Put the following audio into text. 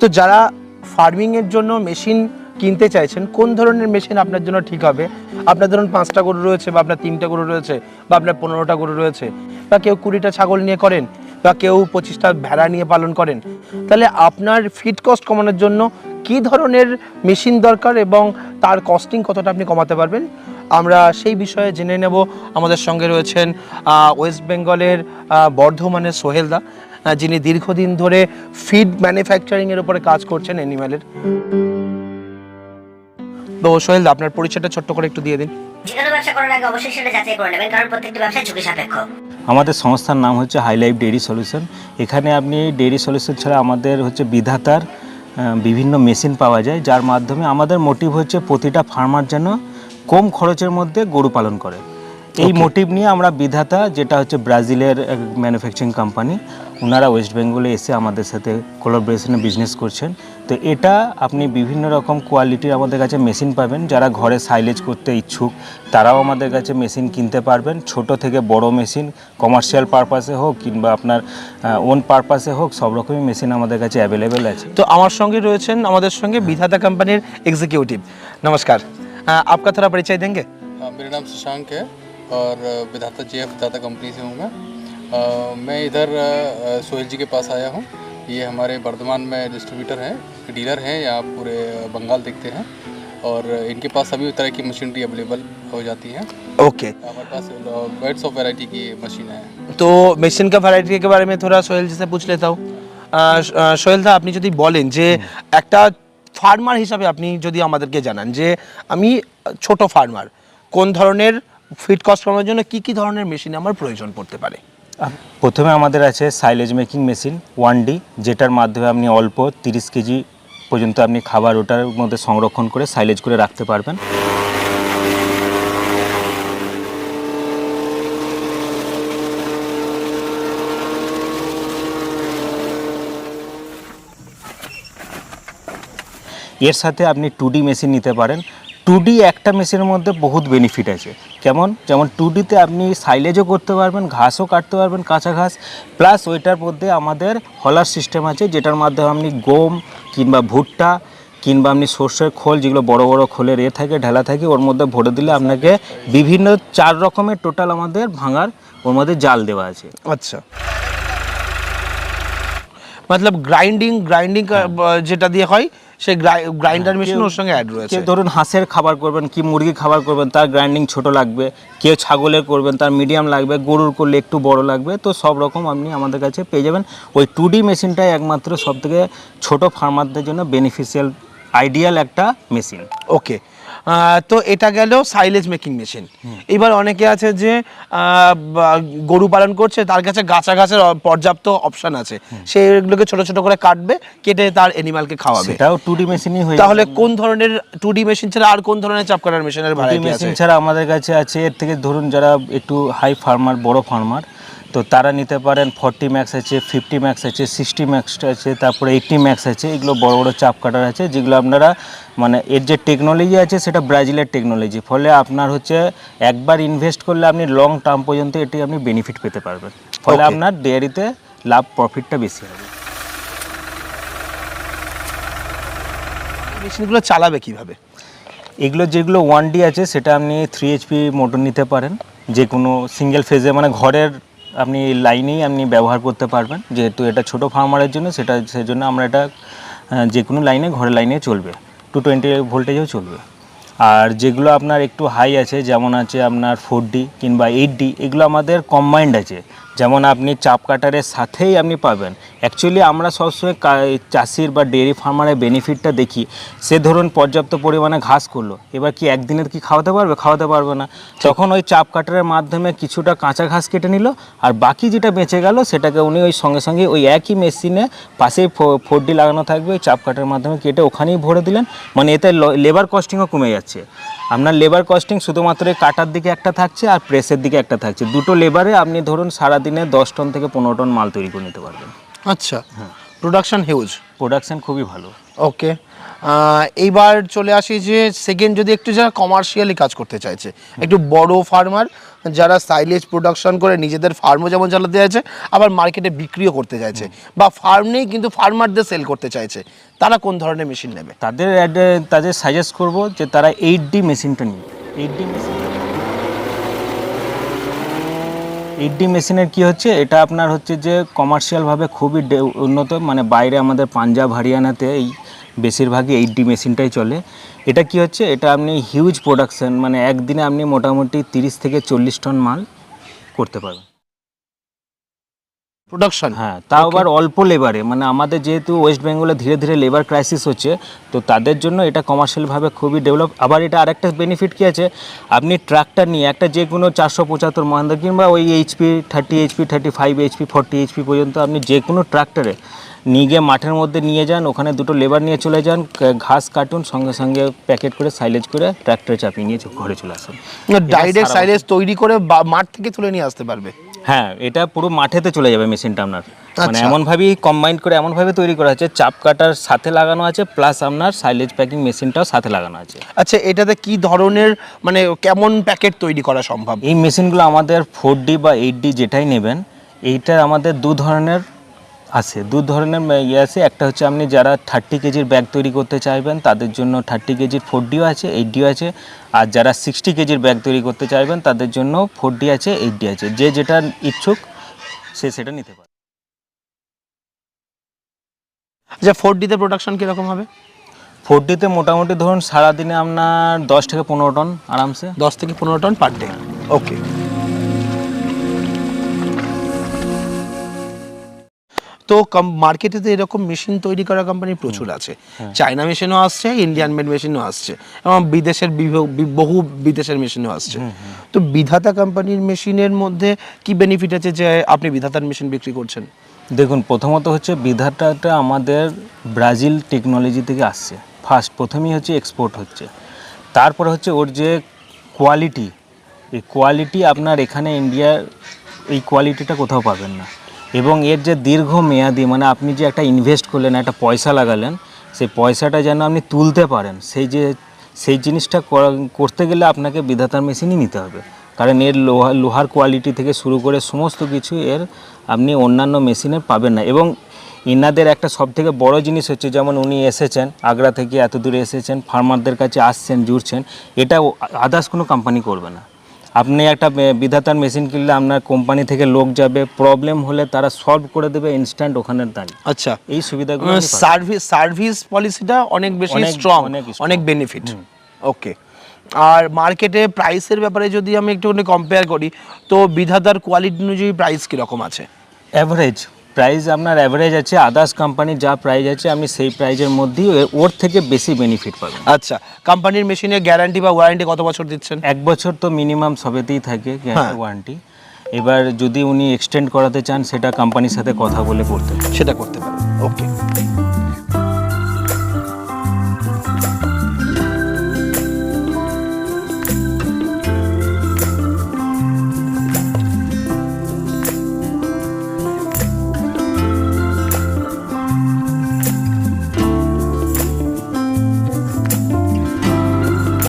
তো যারা ফার্মিংয়ের জন্য মেশিন কিনতে চাইছেন, কোন ধরনের মেশিন আপনার জন্য ঠিক হবে? আপনার ধরুন পাঁচটা গরু রয়েছে বা আপনার তিনটা গরু রয়েছে বা আপনার পনেরোটা গরু রয়েছে বা কেউ কুড়িটা ছাগল নিয়ে করেন বা কেউ পঁচিশটা ভেড়া নিয়ে পালন করেন, তাহলে আপনার ফিড কস্ট কমানোর জন্য কি ধরনের মেশিন দরকার এবং তার কস্টিং কতটা আপনি কমাতে পারবেন? আমরা সেই বিষয়ে জেনে নেব। আমাদের সঙ্গে রয়েছেন ওয়েস্ট বেঙ্গলের বর্ধমানের সোহেলদা। যিনি দীর্ঘদিন ধরে ফিড ম্যানুফ্যাকচারিং এর উপরে কাজ করছেন অ্যানিম্যালের তো সোহেলদা আপনার পরিচয়টা ছোট্ট করে একটু দিয়ে দিন। যে কোনো ব্যবসা করার আগে অবশ্যই সেটা যাচাই করে নেবেন কারণ প্রত্যেকটি ব্যবসা ঝুঁকি সাপেক্ষ। আমাদের সংস্থার নাম হচ্ছে হাই লাইফ ডেইরি সলিউশন এখানে আপনি ডেইরি সলিউশন ছাড়া আমাদের হচ্ছে বিধাতার বিভিন্ন মেশিন পাওয়া যায় যার মাধ্যমে আমাদের মোটিভ হচ্ছে প্রতিটা ফার্মার যেন কম খরচের মধ্যে গরু পালন করে। এই মোটিভ নিয়ে আমরা বিধাতা যেটা হচ্ছে ব্রাজিলের ম্যানুফ্যাকচারিং কোম্পানি ওনারা ওয়েস্ট বেঙ্গলে এসে আমাদের সাথে কোলাবোরেশনে বিজনেস করছেন তো এটা আপনি বিভিন্ন রকম কোয়ালিটির আমাদের কাছে মেশিন পাবেন যারা ঘরে সাইলেজ করতে ইচ্ছুক তারাও আমাদের কাছে মেশিন কিনতে পারবেন ছোট থেকে বড় মেশিন কমার্শিয়াল পারপাসে হোক কিংবা আপনার ওন পারপাসে হোক সব রকমই মেশিন আমাদের কাছে অ্যাভেলেবেল আছে तो আমার সঙ্গে রয়েছেন আমাদের সঙ্গে বিধাতা কোম্পানির एग्जीक्यूटिव नमस्कार अ, आपका थोड़ा परिचय देंगे हाँ, मेरा नाम शशांक है और अ, विधाता जे एफ विधाता कंपनी से हूँ मैं अ, मैं इधर अ, अ, सोहेल जी के पास आया हूँ ये हमारे वर्धमान में डिस्ट्रीब्यूटर हैं डीलर हैं यहाँ पूरे बंगाल देखते हैं और इनके पास सभी तरह की मशीनरी अवेलेबल हो जाती हैं ओके हमारे पास बेड्स ऑफ वैरायटी की मशीन है তো মেশিন কা ভ্যারাইটি के बारे में थोड़ा सोहेल जी से पूछ लेता हूँ আহ, আহ, সোহেল দা আপনি যদি বলেন যে একটা ফার্মার হিসাবে আপনি যদি আমাদেরকে জানান যে আমি ছোট ফার্মার কোন ধরনের ফিট কস্ট করানোর জন্য কি কি ধরনের মেশিন আমার প্রয়োজন পড়তে পারে আপ- প্রথমে আমাদের আছে silage making machine one D যেটার মাধ্যমে আপনি অল্প তিরিশ কেজি পর্যন্ত আপনি খাবার ওটার মধ্যে সংরক্ষণ করে সাইলেজ করে রাখতে পারবেন। এর সাথে আপনি টু মেশিন নিতে পারেন। টু একটা মেশিনের মধ্যে বহুত বেনিফিট আছে। কেমন? যেমন টু ডিতে আপনি সাইলেজও করতে পারবেন, ঘাসও কাটতে পারবেন কাঁচা ঘাস। প্লাস ওইটার মধ্যে আমাদের হলার সিস্টেম আছে, যেটার মাধ্যমে আপনি গম কিংবা ভুট্টা কিংবা আপনি সর্ষের খোল, যেগুলো বড় বড় খোলের এ থাকে, ঢেলা থাকে, ওর মধ্যে ভরে দিলে আপনাকে বিভিন্ন চার রকমের টোটাল আমাদের ভাঙার ওর মধ্যে জাল দেওয়া আছে। আচ্ছা। মতলব গ্রাইন্ডিং গ্রাইন্ডিং যেটা দিয়ে হয় সেই গ্রাইন্ডার মেশিন ওর সঙ্গে অ্যাড রয়েছে। ধরুন হাঁসের খাবার করবেন কি মুরগি খাবার করবেন তার গ্রাইন্ডিং ছোট লাগবে। কেউ ছাগলের করবেন তার মিডিয়াম লাগবে। গরুর করলে একটু বড় লাগবে। তো সব রকম আপনি আমাদের কাছে পেয়ে যাবেন। ওই টু ডি মেশিনটাই একমাত্র সব থেকে ছোটো ফার্মারদের জন্য বেনিফিশিয়াল আইডিয়াল একটা মেশিন ওকে তো এটা গেল সাইলেজ মেকিং মেশিন এবার অনেকে আছে যে গরু পালন করছে তার কাছে গাছা গাছের পর্যাপ্ত অপশন আছে। সে এগুলোকে ছোট ছোট করে কাটবে কেটে তার অ্যানিমালকে খাওয়াবে। এটাও টু ডি মেশিনই হয়ে তাহলে কোন ধরনের টু ডি মেশিন ছাড়া আর কোন ধরনের চাপ কাটার মেশিনের মেশিন ছাড়া আমাদের কাছে আছে এর থেকে ধরুন যারা একটু হাই ফার্মার বড় ফার্মার তো তারা নিতে পারেন ফর্টি ম্যাক্স আছে ফিফটি ম্যাক্স আছে সিক্সটি ম্যাক্স আছে তারপরে এইটটি ম্যাক্স আছে এগুলো বড় বড় চাপ কাটার আছে যেগুলো আপনারা মানে এর যে টেকনোলজি আছে সেটা ব্রাজিলের টেকনোলজি ফলে আপনার হচ্ছে একবার ইনভেস্ট করলে আপনি লং টার্ম পর্যন্ত এটি আপনি বেনিফিট পেতে পারবেন। ফলে আপনার ডেয়ারিতে লাভ প্রফিটটা বেশি হবে। মেশিনগুলো চালাবে কীভাবে? এগুলো যেগুলো ওয়ান ডি আছে সেটা আপনি থ্রি এইচপি মোটর নিতে পারেন যে কোনো সিঙ্গেল ফেজে মানে ঘরের আপনি লাইনেই আপনি ব্যবহার করতে পারবেন। যেহেতু এটা ছোট ফার্মারের জন্য সেটা, সেজন্য আমরা এটা যে কোনো লাইনে, ঘরের লাইনে চলবে। টু টোয়েন্টি ভোল্টেজেও চলবে। আর যেগুলো আপনার একটু হাই আছে, যেমন আছে আপনার ফোর ডি কিংবা এইট ডি এগুলো আমাদের কম্বাইন্ড আছে। যেমন আপনি চাপ কাটারের সাথেই আপনি পাবেন। অ্যাকচুয়ালি আমরা সবসময় চাষির বা ডেয়ারি ফার্মারের বেনিফিটটা দেখি। সে ধরুন পর্যাপ্ত পরিমাণে ঘাস করল। এবার কি একদিনের কি খাওয়াতে পারবে? খাওয়াতে পারবে না। তখন ওই চাপ কাটারের মাধ্যমে কিছুটা কাঁচা ঘাস কেটে নিল আর বাকি যেটা বেঁচে গেল, সেটাকে উনি ওই সঙ্গে সঙ্গে ওই একই মেশিনে পাশেই ফোর ডি লাগানো থাকবে। ওই চাপ কাটারের মাধ্যমে কেটে ওখানেই ভরে দিলেন। মানে এতে লেবার কস্টিংও কমে যাচ্ছে। আপনার লেবার কস্টিং শুধুমাত্র এই কাটার দিকে একটা থাকছে আর প্রেসের দিকে একটা থাকছে। দুটো লেবারে আপনি ধরুন সারাদিনে দশ টন থেকে পনেরো টন মাল তৈরি করে নিতে পারবেন। আচ্ছা। হ্যাঁ প্রোডাকশান হিউজ প্রোডাকশান খুবই ভালো। ওকে এইবার চলে আসি যে সেকেন্ড যদি একটু যারা কমার্শিয়ালি কাজ করতে চাইছে, একটু বড় ফার্মার যারা সাইলেজ প্রোডাকশন করে নিজেদের ফার্মও যেমন চালাতে চাইছে, আবার মার্কেটে বিক্রিও করতে চাইছে বা ফার্ম নেই কিন্তু ফার্মারদের সেল করতে চাইছে, তারা কোন ধরনের মেশিন নেবে? তাদের তাদের সাজেস্ট করব যে তারা এইট ডি মেশিনটা নিয়ে। Eight D machine eight D মেশিনের কী হচ্ছে? এটা আপনার হচ্ছে যে কমার্শিয়ালভাবে খুবই উন্নত মানে বাইরে আমাদের পাঞ্জাব, হরিয়ানাতে এই বেশিরভাগই এইট ডি মেশিনটাই চলে। এটা কি হচ্ছে? এটা আপনি হিউজ প্রোডাকশান মানে একদিনে আপনি মোটামুটি তিরিশ থেকে চল্লিশ টন মাল করতে পারবেন। প্রোডাকশন হ্যাঁ তাও আবার অল্প লেবারে মানে আমাদের যেহেতু ওয়েস্ট বেঙ্গলে ধীরে ধীরে লেবার ক্রাইসিস হচ্ছে তো তাদের জন্য এটা কমার্শিয়ালভাবে খুবই ডেভেলপ আবার এটা আরেকটা বেনিফিট কী আছে? আপনি ট্রাক্টর নিয়ে একটা যে কোনো চারশো পঁচাত্তর মহেন্দ্র কিংবা ওই HP thirty HP thirty five HP forty HP পর্যন্ত আপনি যে কোনো ট্রাক্টরে নিয়ে গিয়ে মাঠের মধ্যে নিয়ে যান ওখানে দুটো লেবার নিয়ে চলে যান ঘাস কাটুন সঙ্গে সঙ্গে প্যাকেট করে সাইলেজ করে ট্রাক্টরে চাপিয়ে নিয়ে ঘরে চলে আসুন। ডাইরেক্ট সাইলেজ তৈরি করে মাঠ থেকে তুলে নিয়ে আসতে পারবে। হ্যাঁ এটা পুরো মাঠেতে চলে যাবে মেশিনটা আপনার। মানে আচ্ছা। এমনভাবেই কম্বাইন্ড করে এমনভাবে তৈরি করা আছে চাপ কাটার সাথে লাগানো আছে প্লাস আপনার সাইলেজ প্যাকিং মেশিনটাও সাথে লাগানো আছে। আচ্ছা এটাতে কি ধরনের মানে কেমন প্যাকেট তৈরি করা সম্ভব? এই মেশিনগুলো আমাদের ফোর ডি বা এইট ডি যেটাই নেবেন এইটা আমাদের দু ধরনের আছে। দু ধরনের ইয়ে আছে। একটা হচ্ছে আপনি যারা থার্টি কেজির ব্যাগ তৈরি করতে চাইবেন তাদের জন্য থার্টি কেজির ফোর ডিও আছে এইট ডিও আছে। আর যারা সিক্সটি কেজির ব্যাগ তৈরি করতে চাইবেন তাদের জন্য ফোর ডি আছে এইট ডি আছে। যে যেটা ইচ্ছুক সে সেটা নিতে পারে। আচ্ছা ফোর ডিতে প্রোডাকশন কীরকম হবে? ফোর ডিতে মোটামুটি ধরুন সারাদিনে আপনার দশ থেকে পনেরো টন আরামসে। দশ থেকে পনেরো টন পার ডে ওকে তো মার্কেটে তো এরকম মেশিন তৈরি করা কোম্পানি প্রচুর আছে। চায়না মেশিনও আসছে ইন্ডিয়ান মেড মেশিনও আসছে এবং বিদেশের বহু বিদেশের মেশিনও আসছে। তো বিধাতা কোম্পানির মেশিনের মধ্যে কি বেনিফিট আছে যে আপনি বিধাতার মেশিন বিক্রি করছেন? দেখুন প্রথমত হচ্ছে বিধাতাটা আমাদের ব্রাজিল টেকনোলজি থেকে আসছে। ফার্স্ট প্রথমেই হচ্ছে এক্সপোর্ট হচ্ছে। তারপরে হচ্ছে ওর যে কোয়ালিটি এই কোয়ালিটি আপনার এখানে ইন্ডিয়ার এই কোয়ালিটিটা কোথাও পাবেন না। এবং এর যে দীর্ঘ মেয়াদি মানে আপনি যে একটা ইনভেস্ট করলেন, একটা পয়সা লাগালেন, সেই পয়সাটা যেন আপনি তুলতে পারেন, সেই যে, সেই জিনিসটা করা- করতে গেলে আপনাকে বিধাতার মেশিনই নিতে হবে। কারণ এর লোহা, লোহার কোয়ালিটি থেকে শুরু করে সমস্ত কিছু এর আপনি অন্যান্য মেশিনে পাবেন না। এবং ইনাদের একটা সব থেকে বড় জিনিস হচ্ছে, যেমন উনি এসেছেন, আগ্রা থেকে এত দূরে এসেছেন ফার্মারদের কাছে আসছেন, জুড়ছেন, এটা আদার্স কোনো কোম্পানি করবে না। আপনি একটা বিধাতার মেশিন কিনলে আপনার কোম্পানি থেকে লোক যাবে প্রবলেম হলে তারা সলভ করে দেবে ইনস্ট্যান্ট ওখানে দাঁড়িয়ে আচ্ছা। এই সুবিধাগুলো সার্ভিস সার্ভিস পলিসিটা অনেক বেশি স্ট্রং অনেক বেনিফিট ওকে আর মার্কেটে প্রাইসের ব্যাপারে যদি আমি একটুখানি কম্পেয়ার করি তো বিধাতার কোয়ালিটি অনুযায়ী প্রাইস কীরকম আছে? অ্যাভারেজ প্রাইস আপনার অ্যাভারেজ আছে আদার্স কোম্পানির যা প্রাইস আছে আপনি সেই প্রাইজের মধ্যেই ওর থেকে বেশি বেনিফিট পাবেন। আচ্ছা কোম্পানির মেশিনে গ্যারান্টি বা ওয়ারেন্টি কত বছর দিচ্ছেন? এক বছর তো মিনিমাম সবেতেই থাকে হ্যাঁ। ওয়ারেন্টি এবার যদি উনি এক্সটেন্ড করাতে চান সেটা কোম্পানির সাথে কথা বলে করতে সেটা করতে পারেন ওকে